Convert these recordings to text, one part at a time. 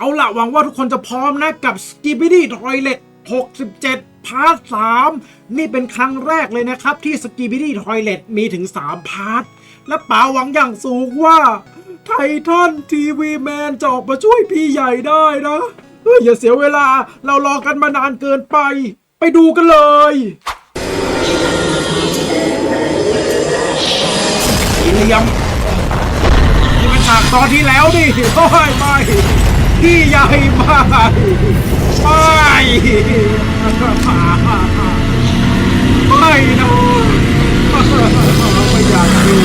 เอาละหวังว่าทุกคนจะพร้อมนะกับ s k i b i d y Toilet 67 พาร์ท 3 นี่เป็นครั้งแรกเลยนะครับ ที่ s k i b i d y Toilet มีถึง 3 พาร์ท และป๋าหวังอย่างสูงว่าไททันทีวีแมนจะออกมาช่วยพี่ใหญ่ได้นะเฮ้ยอย่าเสียเวลาเรารอกันมานานเกินไป ไปดูกันเลยเหลียมนี่มันฉากตอนที่แล้วดิโอ้ยไม่ พี่ใหญ่ไม่ไม่ไม่นะไม่อยากดู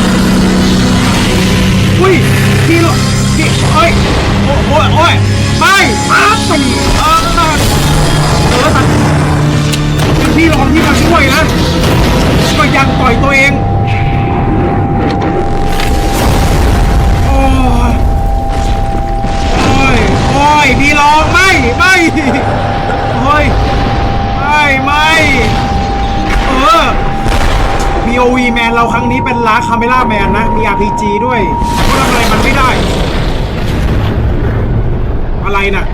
อุ้ยพี่หรอพี่เอ้ยโอ้ยโอ้ยโอ้ยไม่อาตี ครั้งนี้เป็นลาคาเมล่าแมนนะ มี RPG ด้วยก็ทำอะไรมันไม่ได้ อะไรน่ะ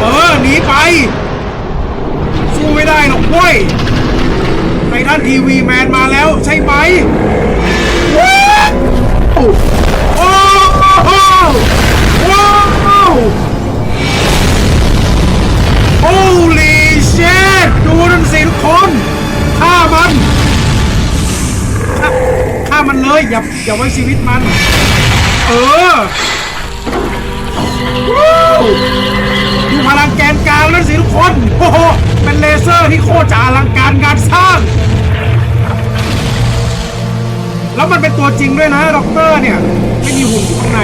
เออหนีไปสู้ไม่ได้หรอกเว้ยไททันทีวีแมนมาแล้วใช่ไหม ว้าวโอ้โหว้าว Holy shit ดูนั่นสิทุกคนฆ่ามันฆ่าฆ่ามันเลยอย่าอย่าไว้ชีวิตมัน เออดูพลังแกนกลางนั่นสิทุกคนโอ้โหเป็นเลเซอร์ที่โคตรจะอลังการงานสร้าง แล้วมันเป็นตัวจริงด้วยนะด็อกเตอร์เนี่ย ไม่มีหุ่นอยู่ข้างใน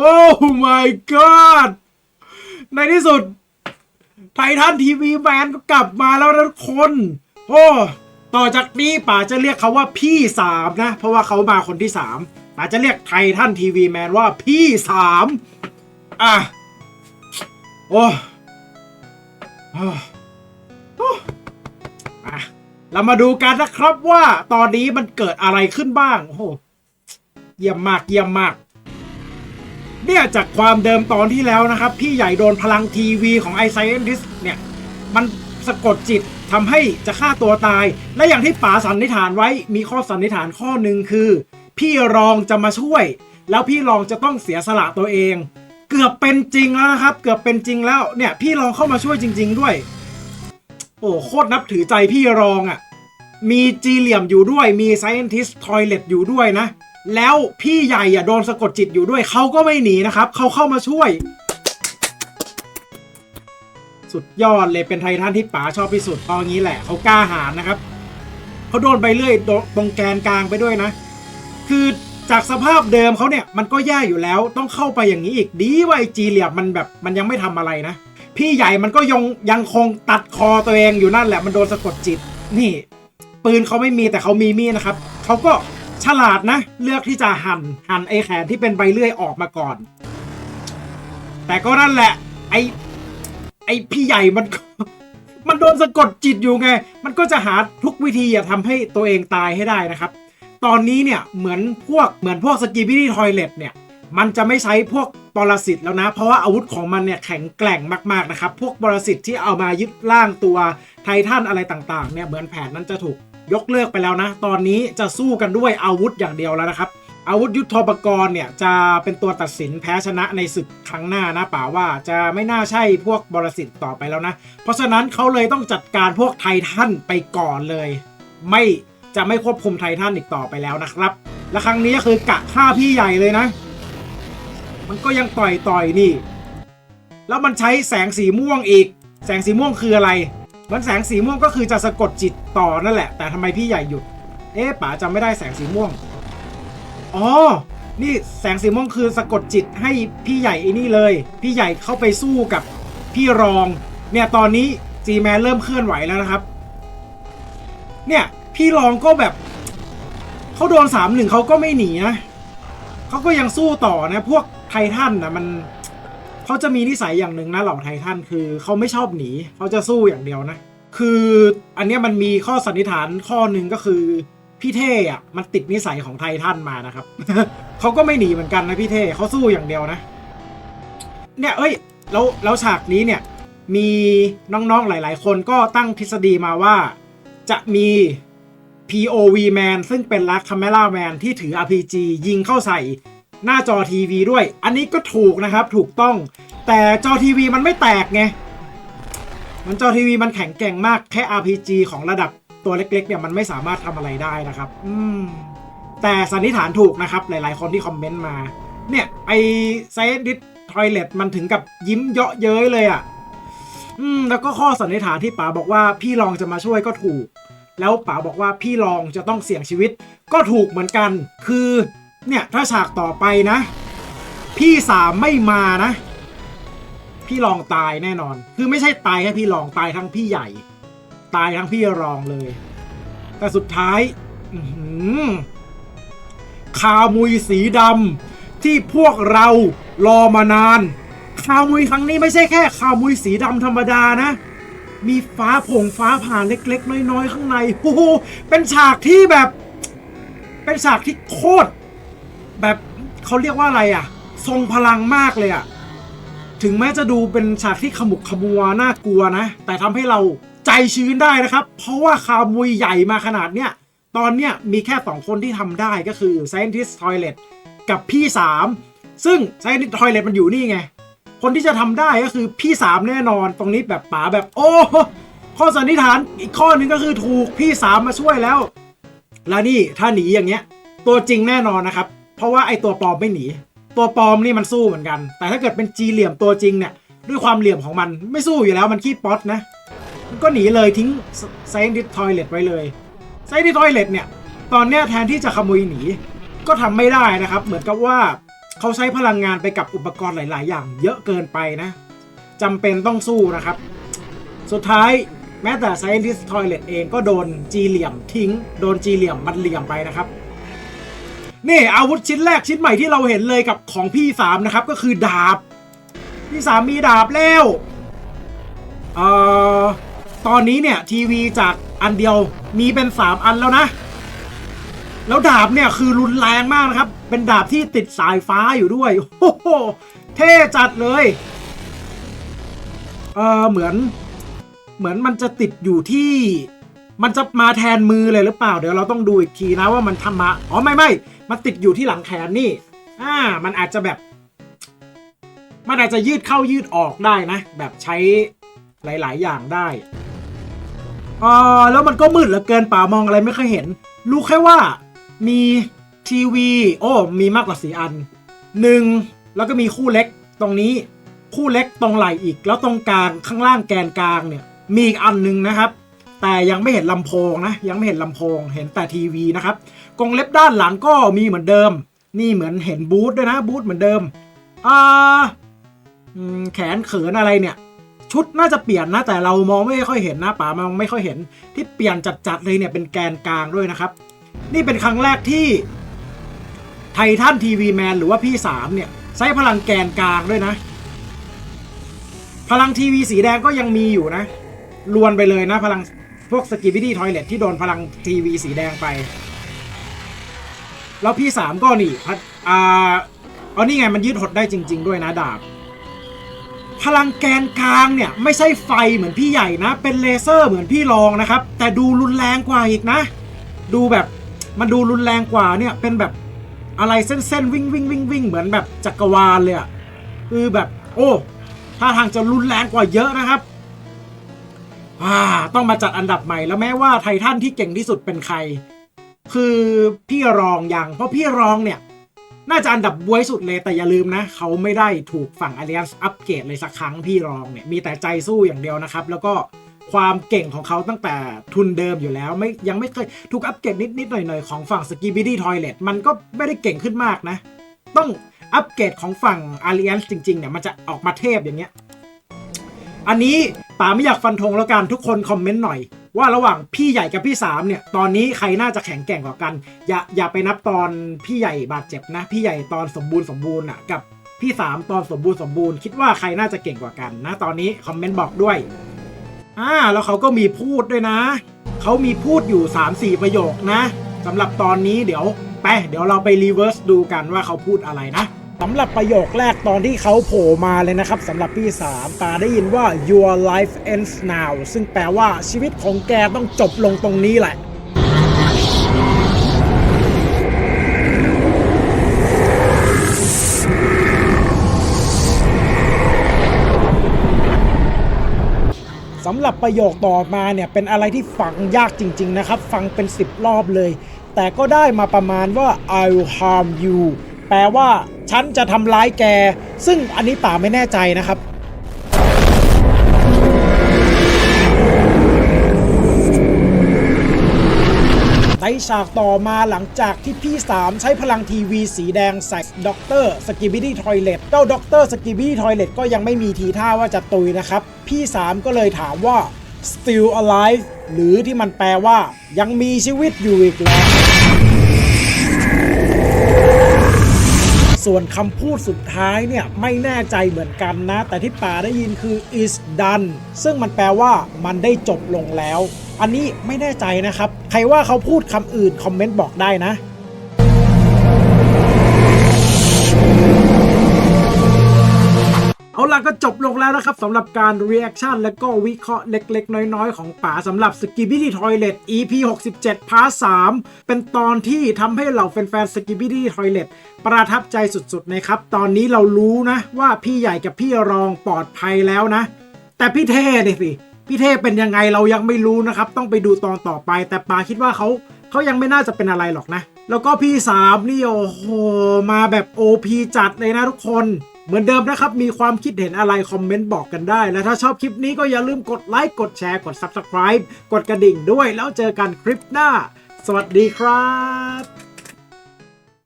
อ้ my god ในที่สุด ไททันทีวีแมนก็กลับมาแล้วนะทุกคน โอ้ ต่อจากนี้ป๋าจะเรียกเขาว่าพี่สามนะ เพราะว่าเขามาคนที่สามป๋าจะเรียกไททันทีวีแมนว่าพี่สามอะ โอ้อะเรามาดูกันนะครับว่าตอนนี้มันเกิดอะไรขึ้นบ้าง โอ้โห เยี่ยมมาก เยี่ยมมาก เนี่ยจากความเดิมตอนที่แล้วนะครับ พี่ใหญ่โดนพลังทีวีของไอไซเอนติสเนี่ย มันสะกดจิตทำให้จะฆ่าตัวตาย และอย่างที่ป๋าสันนิษฐานไว้มีข้อสันนิษฐานข้อหนึ่งคือ พี่รองจะมาช่วย แล้วพี่รองจะต้องเสียสละตัวเอง เกือบเป็นจริงแล้วนะครับ เกือบเป็นจริงแล้วเนี่ยพี่รองเข้ามาช่วยจริง ๆ ด้วย โอ้โคตรนับถือใจพี่รองอะ่ะมีจีเหลี่ยมอยู่ด้วยมี Scientist Toilet อยู่ด้วยนะ แล้วพี่ใหญ่อะโดนสะกดจิตอยู่ด้วยเขาก็ไม่หนีนะครับเขาเข้ามาช่วย สุดยอดเลยเป็นไททันที่ป๋าชอบที่สุดตอนนี้แหละเขากล้าหาญนะครับเขาโดนไปเรื่อยโดนตรงแกนกลางไปด้วยนะ คือจากสภาพเดิมเขาเนี่ยมันก็แย่อยู่แล้วต้องเข้าไปอย่างนี้อีกดีว่าไอจีเหลี่ยมมันแบบมันยังไม่ทำอะไรนะ พี่ใหญ่มันก็ยังยังคงตัดคอตัวเองอยู่นั่นแหละมันโดนสะกดจิต นี่ ปืนเขาไม่มีแต่เขามีมีดนะครับเขาก็ ฉลาดนะ เลือกที่จะหัน่นหั่นไอแขนที่เป็นใบเลื่อยออกมาก่อน แต่ก็นั่นแหละ ไอไอพี่ใหญ่มัน มันโดนสะกดจิตอยู่ไง มันก็จะหาทุกวิธีอะทำให้ตัวเองตายให้ได้นะครับ ตอนนี้เนี่ยเหมือนพวกเหมือนพวกสกีบิดี้ทอยเลตเนี่ยมันจะไม่ใช้พวกปรสิตแล้วนะ เพราะว่าอาวุธของมันเนี่ยแข็งแกร่งมากๆนะครับ พวกปรสิตที่เอามายึดร่างตัวไททันอะไรต่างๆเนี่ยเหมือนแผนนั้นจะถูก ยกเลิกไปแล้วนะ ตอนนี้จะสู้กันด้วยอาวุธอย่างเดียวแล้วนะครับ อาวุธยุทโธปกรณ์เนี่ยจะเป็นตัวตัดสินแพ้ชนะในศึกครั้งหน้านะป่าว่าจะไม่น่าใช่พวกบรสิตต่อไปแล้วนะ เพราะฉะนั้นเขาเลยต้องจัดการพวกไททันไปก่อนเลย ไม่จะไม่ควบคุมไททันอีกต่อไปแล้วนะครับ และครั้งนี้ก็คือกะฆ่าพี่ใหญ่เลยนะ มันก็ยังต่อยต่อยนี่ แล้วมันใช้แสงสีม่วงอีก แสงสีม่วงคืออะไร มันแสงสีม่วงก็คือจะสะกดจิตต่อนั่นแหละ แต่ทำไมพี่ใหญ่หยุด เอ๊ะป๋าจำไม่ได้แสงสีม่วง อ๋อ นี่แสงสีม่วงคือสะกดจิตให้พี่ใหญ่ไอ้นี่เลย พี่ใหญ่เข้าไปสู้กับพี่รอง เนี่ยตอนนี้จีแมนเริ่มเคลื่อนไหวแล้วนะครับ เนี่ยพี่รองก็แบบเขาโดนสามหนึ่งเขาก็ไม่หนีนะเขาก็ยังสู้ต่อนะ พวกไททันนะมัน เขาจะมีนิสัยอย่างหนึ่งนะเหล่าไททันคือเขาไม่ชอบหนีเขาจะสู้อย่างเดียวนะ คืออันนี้มันมีข้อสันนิษฐานข้อหนึ่งก็คือพี่เท่อะมันติดนิสัยของไททันมานะครับเขาก็ไม่หนีเหมือนกันนะพี่เท่เขาสู้อย่างเดียวนะ เนี่ยเอ้ยแล้วแล้วฉากนี้เนี่ยมีน้องๆหลาย ๆ คนก็ตั้งทฤษฎีมาว่าจะมี POV man ซึ่งเป็นลักคาเมล่าแมนที่ถือ RPG ยิงเข้าใส่ หน้าจอทีวีด้วย อันนี้ก็ถูกนะครับถูกต้อง แต่จอทีวีมันไม่แตกไง มันจอทีวีมันแข็งแกร่งมากแค่ RPG ของระดับตัวเล็กๆเนี่ยมันไม่สามารถทำอะไรได้นะครับ อืม แต่สันนิษฐานถูกนะครับ หลายๆคนที่คอมเมนต์มา เนี่ย ไอไซดิสทอยเลตมันถึงกับยิ้มเยาะเย้ยเลยอะ่ะ อืม แล้วก็ข้อสันนิษฐานที่ป๋าบอกว่าพี่รองจะมาช่วยก็ถูก แล้วป๋าบอกว่าพี่รองจะต้องเสี่ยงชีวิต ก็ถูกเหมือนกัน คือ เนี่ยถ้าฉากต่อไปนะ พี่สามไม่มานะ พี่รองตายแน่นอน คือไม่ใช่ตายแค่พี่รองตายทั้งพี่ใหญ่ ตายทั้งพี่รองเลย แต่สุดท้ายคามุยสีดำที่พวกเรารอมานานคามุยครั้งนี้ไม่ใช่แค่คามุยสีดำธรรมดานะ มีฟ้าผงฟ้าผ่านเล็ก ๆ น้อย ๆ ข้างในโอ้โหเป็นฉากที่แบบ เป็นฉากที่โคตร แบบเขาเรียกว่าอะไรอะ ทรงพลังมากเลยอะ ถึงแม้จะดูเป็นฉากที่ขมุกขมัวน่ากลัวนะ แต่ทำให้เราใจชื้นได้นะครับ เพราะว่าคามุยใหญ่มาขนาดเนี้ยตอนเนี้ยมีแค่สองคนที่ทำได้ก็คือ Scientist Toilet กับพี่สามซึ่ง Scientist Toilet มันอยู่นี่ไง คนที่จะทำได้ก็คือพี่สามแน่นอนตรงนี้แบบป๋าแบบโอ้ข้อสันนิษฐานอีกข้อนึงก็คือถูกพี่สามมาช่วยแล้ว แล้วนี่ถ้าหนีอย่างเงี้ย ตัวจริงแน่นอนนะครับ เพราะว่าไอตัวปลอมไม่หนี ตัวปลอมนี่มันสู้เหมือนกัน แต่ถ้าเกิดเป็นจีเหลี่ยมตัวจริงเนี่ยด้วยความเหลี่ยมของมันไม่สู้อยู่แล้วมันขี้ป๊อตนะมันก็หนีเลยทิ้งไซน์ดิทอยเลตไว้เลยไซน์ดิทอยเลตเนี่ยตอนเนี้ยแทนที่จะขโมยหนี ก็ทำไม่ได้นะครับ เหมือนกับว่าเขาใช้พลังงานไปกับอุปกรณ์หลาย ๆ อย่าง เยอะเกินไปนะจำเป็นต้องสู้นะครับ สุดท้ายแม้แต่ Scientist Toilet เองก็โดนจีเหลี่ยมทิ้ง โดนจีเหลี่ยมมันเหลี่ยมไปนะครับ นี่อาวุธชิ้นแรกชิ้นใหม่ที่เราเห็นเลยกับของพี่สามนะครับ ก็คือดาบ พี่สามมีดาบแล้วเอ่อตอนนี้เนี่ยทีวีจากอันเดียวมีเป็น 3 อันแล้วนะ แล้วดาบเนี่ยคือรุนแรงมากนะครับ เป็นดาบที่ติดสายฟ้าอยู่ด้วยโอ้โหเท่จัดเลยเออเหมือน เหมือนมันจะติดอยู่ที่ มันจะมาแทนมือเลยหรือเปล่า เดี๋ยวเราต้องดูอีกทีนะว่ามันทำมาอ๋อไม่ไม่มันติดอยู่ที่หลังแขนนี่อ่ามันอาจจะแบบ มันอาจจะยืดเข้ายืดออกได้นะ แบบใช้หลาย ๆ อย่างได้เออแล้วมันก็มืดเหลือเกินป่ามองอะไรไม่ค่อยเห็น รู้แค่ว่ามีทีวี โอ้มีมากกว่าสี่อันหนึ่งแล้วก็มีคู่เล็กตรงนี้คู่เล็กตรงไหลอีก แล้วตรงกลางข้างล่างแกนกลางเนี่ย มีอีกอันหนึ่งนะครับ แต่ยังไม่เห็นลำโพงนะ ยังไม่เห็นลำโพง เห็นแต่ทีวีนะครับกรงเล็บด้านหลังก็มีเหมือนเดิม นี่เหมือนเห็นบูธด้วยนะ บูธเหมือนเดิม อ่าแขนเขินอะไรเนี่ย ชุดน่าจะเปลี่ยนนะ แต่เรามองไม่ค่อยเห็นนะป๋ามองไม่ค่อยเห็น ที่เปลี่ยนจัดๆเลยเนี่ยเป็นแกนกลางด้วยนะครับ นี่เป็นครั้งแรกที่ไททันทีวีแมนหรือว่าพี่สามเนี่ยใช้พลังแกนกลางด้วยนะ พลังทีวีสีแดงก็ยังมีอยู่นะลวนไปเลยนะพลัง พวกสกิบิดี้ทอยเลทที่โดนพลังทีวีสีแดงไป แล้วพี่สามก็นี่พัดอ่าเอานี่ไงมันยืดหดได้จริง ๆ ด้วยนะดาบ พลังแกนกลางเนี่ยไม่ใช่ไฟเหมือนพี่ใหญ่นะ เป็นเลเซอร์เหมือนพี่รองนะครับ แต่ดูรุนแรงกว่าอีกนะ ดูแบบมันดูรุนแรงกว่าเนี่ยเป็นแบบอะไรเส้นๆวิ่งวิ่งวิ่งวิ่งเหมือนแบบจักรวาลเลยอะคือแบบโอ้ท่าทางจะรุนแรงกว่าเยอะนะครับ อ่า ต้องมาจัดอันดับใหม่แล้วแม้ว่าไททันที่เก่งที่สุดเป็นใคร คือพี่รองอย่างเพราะพี่รองเนี่ย น่าจะอันดับบวยสุดเลยแต่อย่าลืมนะ เขาไม่ได้ถูกฝั่ง Alliance อัปเกรดเลยสักครั้งพี่รองเนี่ยมีแต่ใจสู้อย่างเดียวนะครับ แล้วก็ความเก่งของเขาตั้งแต่ทุนเดิมอยู่แล้วไม่ยังไม่เคยถูกอัปเกรดนิดๆหน่อยๆของฝั่ง s k i b i d y Toilet มันก็ไม่ได้เก่งขึ้นมากนะ ต้องอัปเกรดของฝั่ง Alliance จริงๆเนี่ยมันจะออกมาเทพอย่างเงี้ย อันนี้ป๋าไม่อยากฟันธงแล้วกันทุกคนคอมเมนต์หน่อย ว่าระหว่างพี่ใหญ่กับพี่สามเนี่ยตอนนี้ใครน่าจะแข็งแกร่งกว่ากัน อย่าอย่าไปนับตอนพี่ใหญ่บาดเจ็บนะ พี่ใหญ่ตอนสมบูรณ์สมบูรณ์อะกับพี่สามตอนสมบูรณ์สมบูรณ์คิดว่าใครน่าจะเก่งกว่ากันนะ ตอนนี้คอมเมนต์บอกด้วยอ่าแล้วเขาก็มีพูดด้วยนะเขามีพูดอยู่ 3-4 ประโยคนะสำหรับตอนนี้เดี๋ยวไปเดี๋ยวเราไปรีเวิร์สดูกันว่าเขาพูดอะไรนะ สำหรับประโยคแรกตอนที่เขาโผล่มาเลยนะครับสำหรับพี่สามตาได้ยินว่า your life ends now ซึ่งแปลว่าชีวิตของแกต้องจบลงตรงนี้แหละสำหรับประโยคต่อมาเนี่ยเป็นอะไรที่ฟังยากจริง ๆ นะครับ ฟังเป็น 10 รอบเลย แต่ก็ได้มาประมาณว่า I'll harm you แปลว่า ฉันจะทำร้ายแก ซึ่งอันนี้ป่าไม่แน่ใจนะครับในฉากต่อมาหลังจากที่พี่ 3 ใช้พลังทีวีสีแดงใส่ด็อกเตอร์สกิบิดี้ทอยเลตเจ้าด็อกเตอร์สกิบิดี้ทอยเลตก็ยังไม่มีทีท่าว่าจะตุยนะครับ พี่ 3 ก็เลยถามว่า still alive หรือที่มันแปลว่ายังมีชีวิตอยู่อีกแล้ว ส่วนคำพูดสุดท้ายเนี่ยไม่แน่ใจเหมือนกันนะ แต่ที่ป่าได้ยินคือ is done ซึ่งมันแปลว่ามันได้จบลงแล้ว อันนี้ไม่แน่ใจนะครับ ใครว่าเขาพูดคำอื่นคอมเมนต์บอกได้นะ เอาล่ะก็จบลงแล้วนะครับสำหรับการ reaction และก็วิเคราะห์เล็กๆ น้อยๆ ของป๋าสำหรับ s k i b i d y Toilet EP 67พาร์ท3เป็นตอนที่ทำให้เหล่าแฟนๆ s k i b i d y Toilet ประทับใจสุดๆนะครับ ตอนนี้เรารู้นะว่าพี่ใหญ่กับพี่รองปลอดภัยแล้วนะ แต่พี่เท่เนี่ยสิพี่เท่เป็นยังไงเรายังไม่รู้นะครับ ต้องไปดูตอนต่อไปแต่ป๋าคิดว่าเขาเขายังไม่น่าจะเป็นอะไรหรอกนะ แล้วก็พี่สามนี่โอ้โหมาแบบ OP จัดเลยนะทุกคน เหมือนเดิมนะครับ มีความคิดเห็นอะไร คอมเมนต์บอกกันได้ และถ้าชอบคลิปนี้ก็อย่าลืมกดไลค์ กดแชร์ กด Subscribe กดกระดิ่งด้วย แล้วเจอกันคลิปหน้า สวัสดีครับ